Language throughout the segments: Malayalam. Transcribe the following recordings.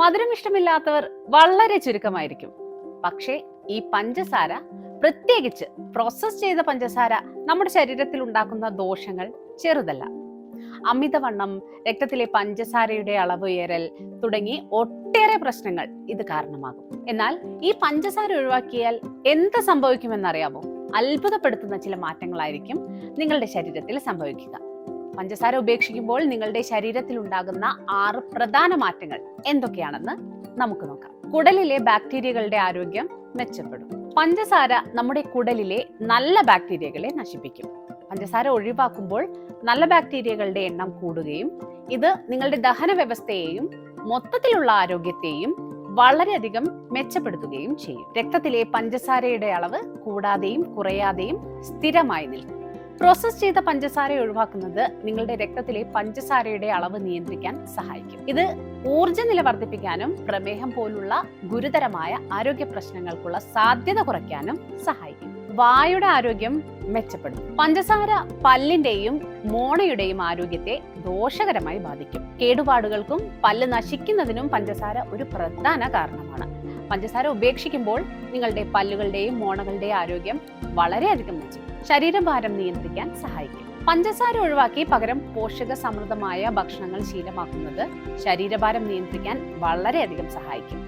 മധുരം ഇഷ്ടമില്ലാത്തവർ വളരെ ചുരുക്കമായിരിക്കും. പക്ഷേ ഈ പഞ്ചസാര പ്രത്യേകിച്ച് പ്രോസസ് ചെയ്ത പഞ്ചസാര നമ്മുടെ ശരീരത്തിൽ ഉണ്ടാക്കുന്ന ദോഷങ്ങൾ ചെറുതല്ല. അമിതവണ്ണം രക്തത്തിലെ പഞ്ചസാരയുടെ അളവ് ഉയരൽ തുടങ്ങി ഒട്ടേറെ പ്രശ്നങ്ങൾ ഇത് കാരണമാകും. എന്നാൽ ഈ പഞ്ചസാര ഒഴിവാക്കിയാൽ എന്ത് സംഭവിക്കുമെന്നറിയാമോ? അത്ഭുതപ്പെടുത്തുന്ന ചില മാറ്റങ്ങളായിരിക്കും നിങ്ങളുടെ ശരീരത്തിൽ സംഭവിക്കുക. പഞ്ചസാര ഉപേക്ഷിക്കുമ്പോൾ നിങ്ങളുടെ ശരീരത്തിൽ ഉണ്ടാകുന്ന ആറ് പ്രധാന മാറ്റങ്ങൾ എന്തൊക്കെയാണെന്ന് നമുക്ക് നോക്കാം. കുടലിലെ ബാക്ടീരിയകളുടെ ആരോഗ്യം മെച്ചപ്പെടും. പഞ്ചസാര നമ്മുടെ കുടലിലെ നല്ല ബാക്ടീരിയകളെ നശിപ്പിക്കും. പഞ്ചസാര ഒഴിവാക്കുമ്പോൾ നല്ല ബാക്ടീരിയകളുടെ എണ്ണം കൂടുകയും ഇത് നിങ്ങളുടെ ദഹന വ്യവസ്ഥയെയും മൊത്തത്തിലുള്ള ആരോഗ്യത്തെയും വളരെയധികം മെച്ചപ്പെടുത്തുകയും ചെയ്യും. രക്തത്തിലെ പഞ്ചസാരയുടെ അളവ് കൂടാതെയും കുറയാതെയും സ്ഥിരമായി നിൽക്കും. പ്രോസസ് ചെയ്ത പഞ്ചസാര ഒഴിവാക്കുന്നത് നിങ്ങളുടെ രക്തത്തിലെ പഞ്ചസാരയുടെ അളവ് നിയന്ത്രിക്കാൻ സഹായിക്കും. ഇത് ഊർജനില വർദ്ധിപ്പിക്കാനും പ്രമേഹം പോലുള്ള ഗുരുതരമായ ആരോഗ്യ പ്രശ്നങ്ങൾക്കുള്ള സാധ്യത കുറയ്ക്കാനും സഹായിക്കും. വായുടെ ആരോഗ്യം മെച്ചപ്പെടും. പഞ്ചസാര പല്ലിന്റെയും മോണയുടെയും ആരോഗ്യത്തെ ദോഷകരമായി ബാധിക്കും. കേടുപാടുകൾക്കും പല്ല് നശിക്കുന്നതിനും പഞ്ചസാര ഒരു പ്രധാന കാരണമാണ്. പഞ്ചസാര ഉപേക്ഷിക്കുമ്പോൾ നിങ്ങളുടെ പല്ലുകളുടെയും മോണകളുടെയും ആരോഗ്യം വളരെയധികം മെച്ചം ശരീരഭാരം നിയന്ത്രിക്കാൻ സഹായിക്കും. പഞ്ചസാര ഒഴിവാക്കി പകരം പോഷക സമൃദ്ധമായ ഭക്ഷണങ്ങൾ ശീലമാക്കുന്നത് ശരീരഭാരം നിയന്ത്രിക്കാൻ വളരെയധികം സഹായിക്കും.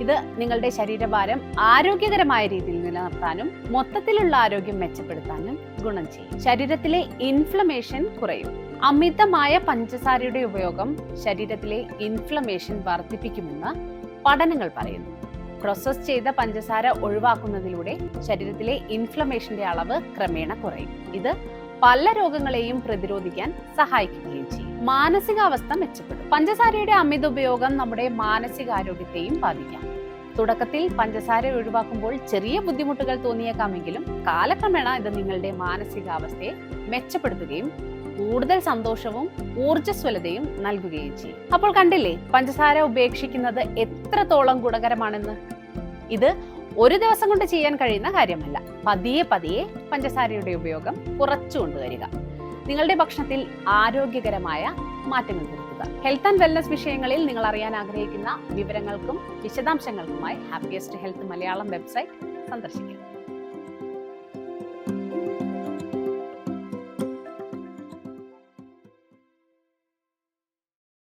ഇത് നിങ്ങളുടെ ശരീരഭാരം ആരോഗ്യകരമായ രീതിയിൽ നിലനിർത്താനും മൊത്തത്തിലുള്ള ആരോഗ്യം മെച്ചപ്പെടുത്താനും ഗുണം ചെയ്യും. ശരീരത്തിലെ ഇൻഫ്ലമേഷൻ കുറയും. അമിതമായ പഞ്ചസാരയുടെ ഉപയോഗം ശരീരത്തിലെ ഇൻഫ്ലമേഷൻ വർദ്ധിപ്പിക്കുമെന്ന് പഠനങ്ങൾ പറയുന്നു. പ്രോസസ് ചെയ്ത പഞ്ചസാര ഒഴിവാക്കുന്നതിലൂടെ ശരീരത്തിലെ ഇൻഫ്ലമേഷന്റെ അളവ് ക്രമേണ കുറയും. ഇത് പല രോഗങ്ങളെയും പ്രതിരോധിക്കാൻ സഹായിക്കുകയും ചെയ്യും. മാനസികാവസ്ഥ മെച്ചപ്പെടും. പഞ്ചസാരയുടെ അമിത ഉപയോഗം നമ്മുടെ മാനസികാരോഗ്യത്തെയും ബാധിക്കാം. തുടക്കത്തിൽ പഞ്ചസാര ഒഴിവാക്കുമ്പോൾ ചെറിയ ബുദ്ധിമുട്ടുകൾ തോന്നിയേക്കാമെങ്കിലും കാലക്രമേണ ഇത് നിങ്ങളുടെ മാനസികാവസ്ഥയെ മെച്ചപ്പെടുത്തുകയും കൂടുതൽ സന്തോഷവും ഊർജസ്വലതയും നൽകുകയും ചെയ്യും. അപ്പോൾ കണ്ടില്ലേ പഞ്ചസാര ഉപേക്ഷിക്കുന്നത് എത്രത്തോളം ഗുണകരമാണെന്ന്? ഇത് ഒരു ദിവസം കൊണ്ട് ചെയ്യാൻ കഴിയുന്ന കാര്യമല്ല. പതിയെ പതിയെ പഞ്ചസാരയുടെ ഉപയോഗം കുറച്ചു കൊണ്ടുവരിക നിങ്ങളുടെ ഭക്ഷണത്തിൽ ആരോഗ്യകരമായ മാറ്റങ്ങൾ വരുത്തുക. ഹെൽത്ത് ആൻഡ് വെൽനസ് വിഷയങ്ങളിൽ നിങ്ങൾ അറിയാൻ ആഗ്രഹിക്കുന്ന വിവരങ്ങൾക്കും വിശദാംശങ്ങൾക്കുമായി ഹാപ്പിയസ്റ്റ് ഹെൽത്ത് മലയാളം വെബ്സൈറ്റ് സന്ദർശിക്കുക